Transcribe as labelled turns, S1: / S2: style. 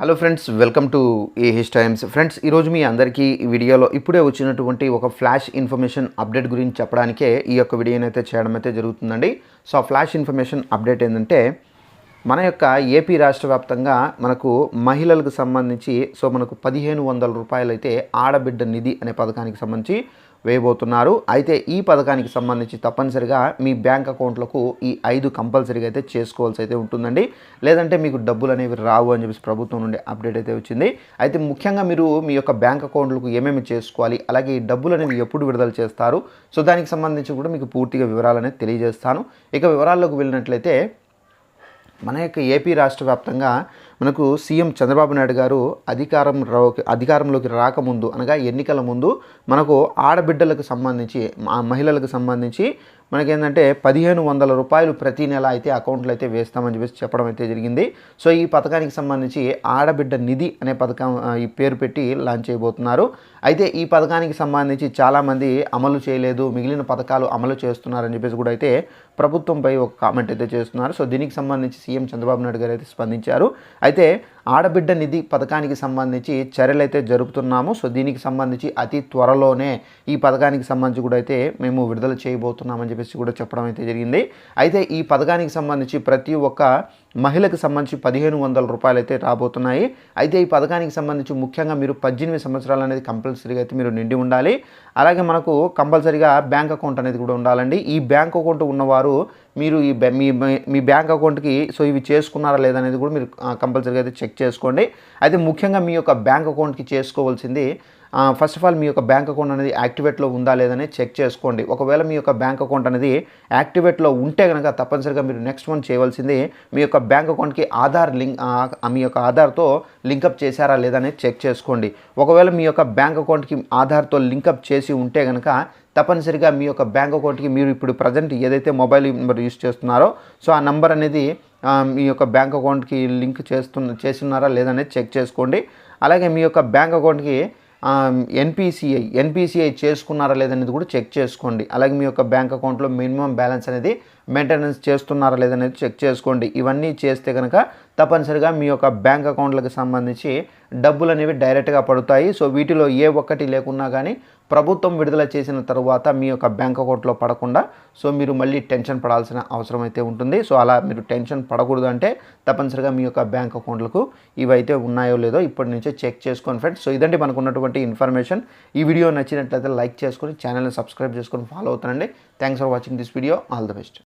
S1: Hello friends welcome to AH times friends ఈరోజు మీ అందరికీ ఈ వీడియోలో ఇప్పుడే వచ్చినటువంటి ఒక ఫ్లాష్ ఇన్ఫర్మేషన్ అప్డేట్ గురించి చెప్పడానికే ఈ యొక్క వీడియోని అయితే చేయడం అయితే జరుగుతుందండి. సో ఆ ఫ్లాష్ ఇన్ఫర్మేషన్ అప్డేట్ ఏంటంటే మన యొక్క ఏపీ రాష్ట్ర వ్యాప్తంగా మనకు మహిళలకు సంబంధించి సో మనకు పదిహేను వందల రూపాయలు అయితే ఆడబిడ్డ నిధి అనే పథకానికి సంబంధించి వేయబోతున్నారు. అయితే ఈ పథకానికి సంబంధించి తప్పనిసరిగా మీ బ్యాంక్ అకౌంట్లకు ఈ ఐదు కంపల్సరీగా అయితే చేసుకోవాల్సి అయితే ఉంటుందండి. లేదంటే మీకు డబ్బులు అనేవి రావు అని చెప్పేసి ప్రభుత్వం నుండి అప్డేట్ అయితే వచ్చింది. అయితే ముఖ్యంగా మీరు మీ యొక్క బ్యాంక్ అకౌంట్లకు ఏమేమి చేసుకోవాలి అలాగే ఈ డబ్బులు అనేవి ఎప్పుడు విడుదల చేస్తారు. సో దానికి సంబంధించి కూడా మీకు పూర్తిగా వివరాలు అనేది తెలియజేస్తాను. ఇక వివరాల్లోకి వెళ్ళినట్లయితే మన యొక్క ఏపీ రాష్ట్ర వ్యాప్తంగా మనకు సీఎం చంద్రబాబు నాయుడు గారు అధికారం రా- అధికారంలోకి రాకముందు అనగా ఎన్నికల ముందు మనకు ఆడబిడ్డలకు సంబంధించి మహిళలకు సంబంధించి మనకేంటంటే పదిహేను వందల రూపాయలు ప్రతి నెల అయితే అకౌంట్లో అయితే వేస్తామని చెప్పేసి చెప్పడం అయితే జరిగింది. సో ఈ పథకానికి సంబంధించి ఆడబిడ్డ నిధి అనే పథకం ఈ పేరు పెట్టి లాంచ్ చేయబోతున్నారు. అయితే ఈ పథకానికి సంబంధించి చాలామంది అమలు చేయలేదు మిగిలిన పథకాలు అమలు చేస్తున్నారని చెప్పేసి కూడా అయితే ప్రభుత్వంపై ఒక కామెంట్ అయితే చేస్తున్నారు. సో దీనికి సంబంధించి సీఎం చంద్రబాబు నాయుడు గారు అయితే స్పందించారు. అయితే ఆడబిడ్డ నిధి పథకానికి సంబంధించి చర్యలు అయితే జరుపుతున్నాము. సో దీనికి సంబంధించి అతి త్వరలోనే ఈ పథకానికి సంబంధించి కూడా అయితే మేము విడుదల చేయబోతున్నామని చెప్పేసి కూడా చెప్పడం అయితే జరిగింది. అయితే ఈ పథకానికి సంబంధించి ప్రతి ఒక్క మహిళకు సంబంధించి పదిహేను వందల రూపాయలు అయితే రాబోతున్నాయి. అయితే ఈ పథకానికి సంబంధించి ముఖ్యంగా మీరు పద్దెనిమిది సంవత్సరాలు అనేది కంపల్సరీగా అయితే మీరు నిండి ఉండాలి. అలాగే మనకు కంపల్సరీగా బ్యాంక్ అకౌంట్ అనేది కూడా ఉండాలండి. ఈ బ్యాంక్ అకౌంట్ ఉన్నవారు మీరు ఈ మీ మీ బ్యాంక్ అకౌంట్కి సో ఇవి చేసుకున్నారా లేదా అనేది కూడా మీరు కంపల్సరీగా అయితే చెక్ చేసుకోండి. అయితే ముఖ్యంగా మీ యొక్క బ్యాంక్ అకౌంట్కి చేసుకోవాల్సింది ఫస్ట్ ఆఫ్ ఆల్ మీ యొక్క బ్యాంక్ అకౌంట్ అనేది యాక్టివేట్లో ఉందా లేదని చెక్ చేసుకోండి. ఒకవేళ మీ యొక్క బ్యాంక్ అకౌంట్ అనేది యాక్టివేట్లో ఉంటే కనుక తప్పనిసరిగా మీరు నెక్స్ట్ వన్ చేయవలసింది మీ యొక్క బ్యాంక్ అకౌంట్కి ఆధార్ లింక్ మీ యొక్క ఆధార్తో లింకప్ చేశారా లేదా అనేది చెక్ చేసుకోండి. ఒకవేళ మీ యొక్క బ్యాంక్ అకౌంట్కి ఆధార్తో లింకప్ చేసి ఉంటే కనుక తప్పనిసరిగా మీ యొక్క బ్యాంక్ అకౌంట్కి మీరు ఇప్పుడు ప్రజెంట్ ఏదైతే మొబైల్ నెంబర్ యూస్ చేస్తున్నారో సో ఆ నెంబర్ అనేది మీ యొక్క బ్యాంక్ అకౌంట్కి లింక్ చేస్తున్న చేస్తున్నారా లేదనేది చెక్ చేసుకోండి. అలాగే మీ యొక్క బ్యాంక్ అకౌంట్కి ఎన్పిసిఐ ఎన్పిసిఐ చేసుకున్నారా లేదనేది కూడా చెక్ చేసుకోండి. అలాగే మీ యొక్క బ్యాంక్ అకౌంట్లో మినిమం బ్యాలెన్స్ అనేది మెయింటెనెన్స్ చేస్తున్నారా లేదనేది చెక్ చేసుకోండి. ఇవన్నీ చేస్తే కనుక తప్పనిసరిగా మీ యొక్క బ్యాంక్ అకౌంట్లకు సంబంధించి డబ్బులు అనేవి డైరెక్ట్గా పడతాయి. సో వీటిలో ఏ ఒక్కటి లేకున్నా కానీ ప్రభుత్వం విడుదల చేసిన తర్వాత మీ యొక్క బ్యాంక్ అకౌంట్లో పడకుండా సో మీరు మళ్ళీ టెన్షన్ పడాల్సిన అవసరం అయితే ఉంటుంది. సో అలా మీరు టెన్షన్ పడకూడదు అంటే తప్పనిసరిగా మీ యొక్క బ్యాంక్ అకౌంట్లకు ఇవైతే ఉన్నాయో లేదో ఇప్పటి నుంచే చెక్ చేసుకోండి ఫ్రెండ్స్. సో ఇదండి మనకు ఉన్నటువంటి ఇన్ఫర్మేషన్. ఈ వీడియో నచ్చినట్లయితే లైక్ చేసుకొని ఛానల్ని సబ్స్క్రైబ్ చేసుకొని ఫాలో అవుతానండి thanks for watching this video. All the best.